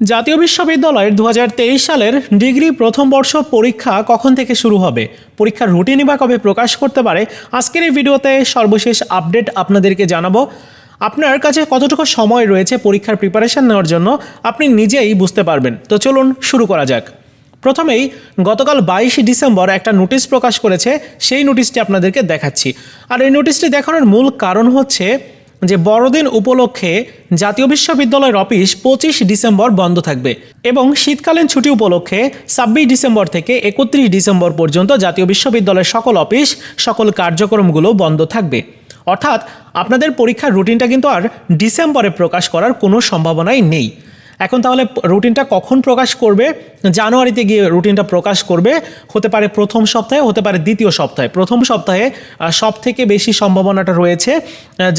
জাতীয় বিশ্ববিদ্যালয়ের দু হাজার তেইশ সালের ডিগ্রি প্রথম বর্ষ পরীক্ষা কখন থেকে শুরু হবে? পরীক্ষার রুটিনই বা কবে প্রকাশ করতে পারে? আজকের এই ভিডিওতে সর্বশেষ আপডেট আপনাদেরকে জানাব। আপনার কাছে কতটুকু সময় রয়েছে পরীক্ষার প্রিপারেশন নেওয়ার জন্য? আপনি নিজেই বুঝতে পারবেন। তো চলুন শুরু করা যাক। প্রথমেই, গতকাল বাইশে ডিসেম্বর একটা নোটিশ প্রকাশ করেছে। সেই নোটিশটি আপনাদেরকে দেখাচ্ছি। আর এই নোটিশটি দেখানোর মূল কারণ হচ্ছে যে বড়দিন উপলক্ষে জাতীয় বিশ্ববিদ্যালয়ের অফিস পঁচিশ ডিসেম্বর বন্ধ থাকবে এবং শীতকালীন ছুটি উপলক্ষে ছাব্বিশ ডিসেম্বর থেকে একত্রিশ ডিসেম্বর পর্যন্ত জাতীয় বিশ্ববিদ্যালয়ের সকল অফিস, সকল কার্যক্রমগুলো বন্ধ থাকবে। অর্থাৎ আপনাদের পরীক্ষার রুটিনটা কিন্তু আর ডিসেম্বরে প্রকাশ করার কোনো সম্ভাবনাই নেই। এখন তাহলে রুটিনটা কখন প্রকাশ করবে? জানুয়ারিতে গিয়ে রুটিনটা প্রকাশ করবে। হতে পারে প্রথম সপ্তাহে, হতে পারে দ্বিতীয় সপ্তাহে। প্রথম সপ্তাহে সব থেকে বেশি সম্ভাবনাটা রয়েছে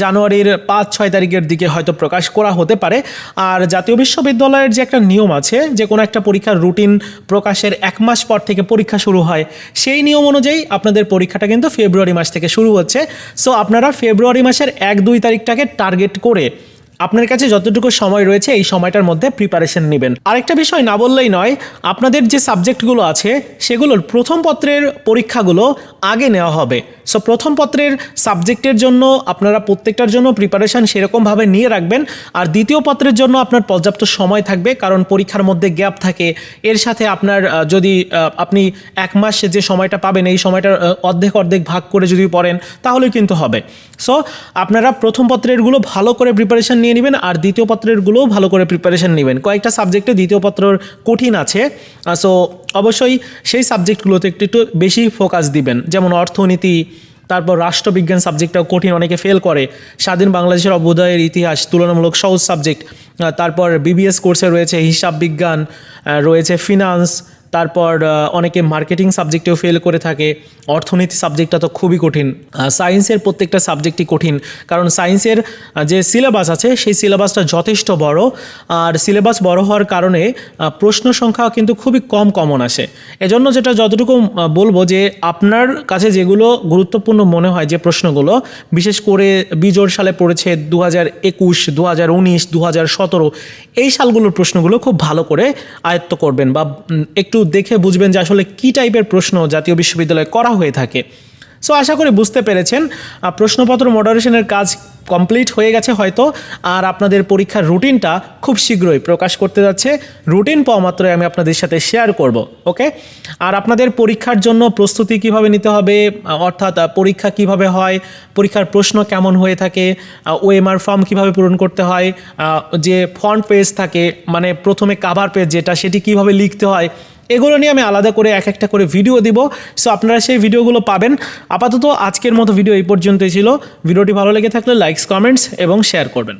জানুয়ারির পাঁচ, ছয় তারিখের দিকে হয়তো প্রকাশ করা হতে পারে। আর জাতীয় বিশ্ববিদ্যালয়ের যে একটা নিয়ম আছে, যে কোনো একটা পরীক্ষার রুটিন প্রকাশের এক মাস পর থেকে পরীক্ষা শুরু হয়, সেই নিয়ম অনুযায়ী আপনাদের পরীক্ষাটা কিন্তু ফেব্রুয়ারি মাস থেকে শুরু হচ্ছে। সো আপনারা ফেব্রুয়ারি মাসের এক, দুই তারিখটাকে টার্গেট করে আপনার কাছে যতটুকু সময় রয়েছে এই সময়টার মধ্যে প্রিপারেশন নেবেন। আরেকটা বিষয় না বললেই নয়, আপনাদের যে সাবজেক্টগুলো আছে, সেগুলোর প্রথম পত্রের পরীক্ষাগুলো আগে নেওয়া হবে। সো প্রথম পত্রের সাবজেক্টের জন্য আপনারা প্রত্যেকটার জন্য প্রিপারেশন সেরকমভাবে নিয়ে রাখবেন। আর দ্বিতীয় পত্রের জন্য আপনার পর্যাপ্ত সময় থাকবে, কারণ পরীক্ষার মধ্যে গ্যাপ থাকে। এর সাথে আপনার যদি আপনি এক মাস যে সময়টা পাবেন, এই সময়টার অর্ধেক অর্ধেক ভাগ করে যদি পড়েন তাহলে কিন্তু হবে। সো আপনারা প্রথম পত্রেরগুলো ভালো করে প্রিপারেশন নিয়ে নেবেন আর দ্বিতীয় পত্রেরগুলোও ভালো করে প্রিপারেশন নেবেন। কয়েকটা সাবজেক্টে দ্বিতীয় পত্রর কঠিন আছে। সো অবশ্যই সেই সাবজেক্টগুলোতে একটু একটু বেশি ফোকাস দিবেন। যেমন অর্থনীতি, তারপর রাষ্ট্রবিজ্ঞান সাবজেক্টটাও কঠিন, অনেকে ফেল করে। স্বাধীন বাংলাদেশের অভ্যুদয়ের ইতিহাস, তুলনামূলক সহজ সাবজেক্ট তারপর বিবিএস কোর্সে রয়েছে হিসাব বিজ্ঞান রয়েছে ফিনান্স তারপর অনেকে মার্কেটিং সাবজেক্টেও ফেল করে থাকে। অর্থনীতি সাবজেক্টটা তো খুবই কঠিন। সায়েন্সের প্রত্যেকটা সাবজেক্টই কঠিন। কারণ সায়েন্সের যে সিলেবাস আছে, সেই সিলেবাসটা যথেষ্ট বড়। আর সিলেবাস বড় হওয়ার কারণে প্রশ্ন সংখ্যা কিন্তু খুবই কম কমন আসে। এজন্য যেটা যতটুকু বলব যে, আপনার কাছে যেগুলো গুরুত্বপূর্ণ মনে হয় যে প্রশ্নগুলো, বিশেষ করে বিজোড় সালে পড়েছে দু হাজার একুশ দু হাজার উনিশ দু হাজার সতেরো, এই সালগুলোর প্রশ্নগুলো খুব ভালো করে আয়ত্ত করবেন বা একটু দেখে বুঝবেন যে আসলে কী টাইপের প্রশ্ন জাতীয় বিশ্ববিদ্যালয়ে করা হয়ে থাকে। সো আশা করি বুঝতে পেরেছেন। প্রশ্নপত্র মডারেশনের কাজ কমপ্লিট হয়ে গেছে হয়তো, আর আপনাদের পরীক্ষার রুটিনটা খুব শীঘ্রই প্রকাশ করতে যাচ্ছে। রুটিন পাওয়া মাত্রই আমি আপনাদের সাথে শেয়ার করব ওকে আর আপনাদের পরীক্ষার জন্য প্রস্তুতি কীভাবে নিতে হবে অর্থাৎ পরীক্ষা কীভাবে হয়, পরীক্ষার প্রশ্ন কেমন হয়ে থাকে ওএমআর ফর্ম কীভাবে পূরণ করতে হয় যে ফ্রন্ট পেজ থাকে মানে প্রথমে কাভার পেজ যেটা, সেটি কীভাবে লিখতে হয় এগুলো নিয়ে আমি আলাদা করে এক একটা করে ভিডিও দিব। সো আপনারা সেই ভিডিওগুলো পাবেন। আপাতত আজকের মতো ভিডিও এই পর্যন্তই ছিল। ভিডিওটি ভালো লেগে থাকলে লাইকস কমেন্টস এবং শেয়ার করবেন।